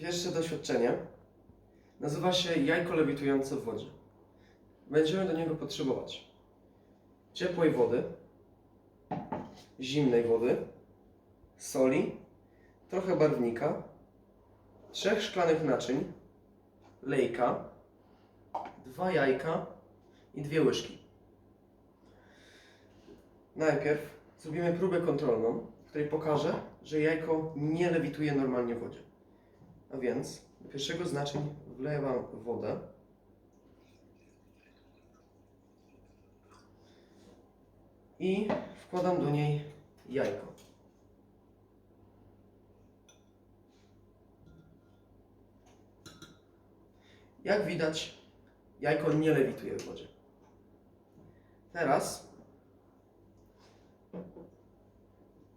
Pierwsze doświadczenie nazywa się jajko lewitujące w wodzie. Będziemy do niego potrzebować ciepłej wody, zimnej wody, soli, trochę barwnika, trzech szklanych naczyń, lejka, dwa jajka i dwie łyżki. Najpierw zrobimy próbę kontrolną, w której pokażę, że jajko nie lewituje normalnie w wodzie. A więc do pierwszego z wlewam wodę. I wkładam do niej jajko. Jak widać, jajko nie lewituje w wodzie. Teraz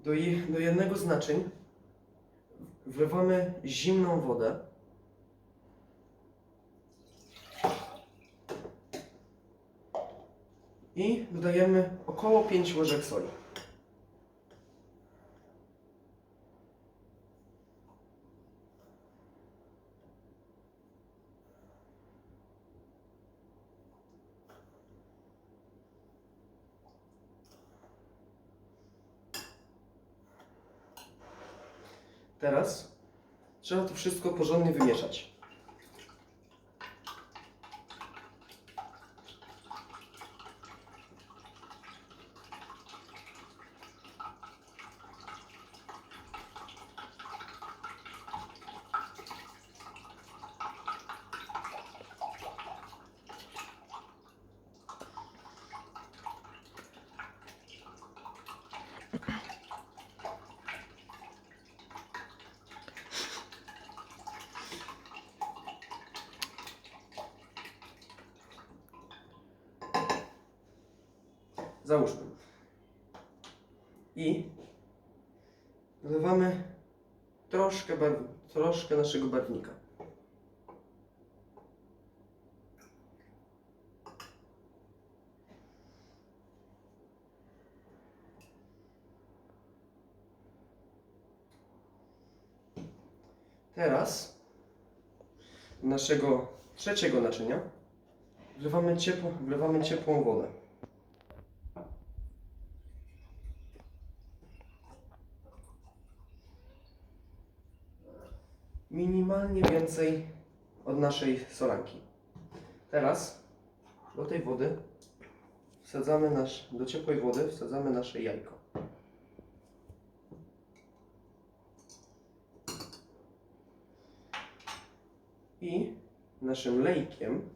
do, do jednego z wlewamy zimną wodę. I dodajemy około 5 łyżek soli. Teraz trzeba to wszystko porządnie wymieszać. Załóżmy. I dodawamy troszkę, barw, troszkę naszego barwnika. Teraz naszego trzeciego naczynia wlewamy, ciepło, wlewamy ciepłą wodę. Minimalnie więcej od naszej solanki. Teraz do tej wody wsadzamy nasz, do ciepłej wody wsadzamy nasze jajko. I naszym lejkiem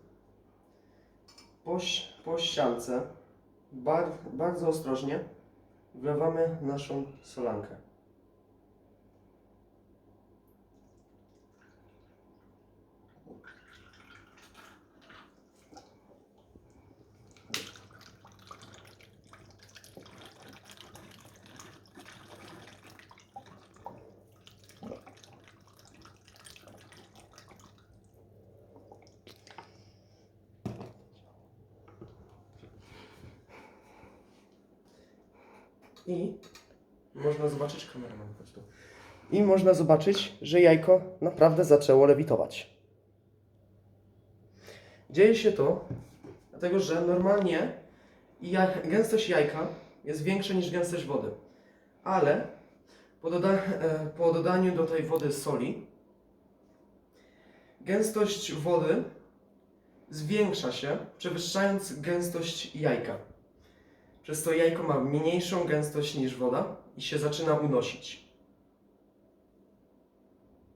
po, po ściance bar, bardzo ostrożnie wlewamy naszą solankę. I można zobaczyć kameraman po prostu. I można zobaczyć, że jajko naprawdę zaczęło lewitować. Dzieje się to dlatego, że normalnie jaj, gęstość jajka jest większa niż gęstość wody. Ale po, doda, e, po dodaniu do tej wody soli gęstość wody zwiększa się, przewyższając gęstość jajka. Przez to jajko ma mniejszą gęstość niż woda i się zaczyna unosić.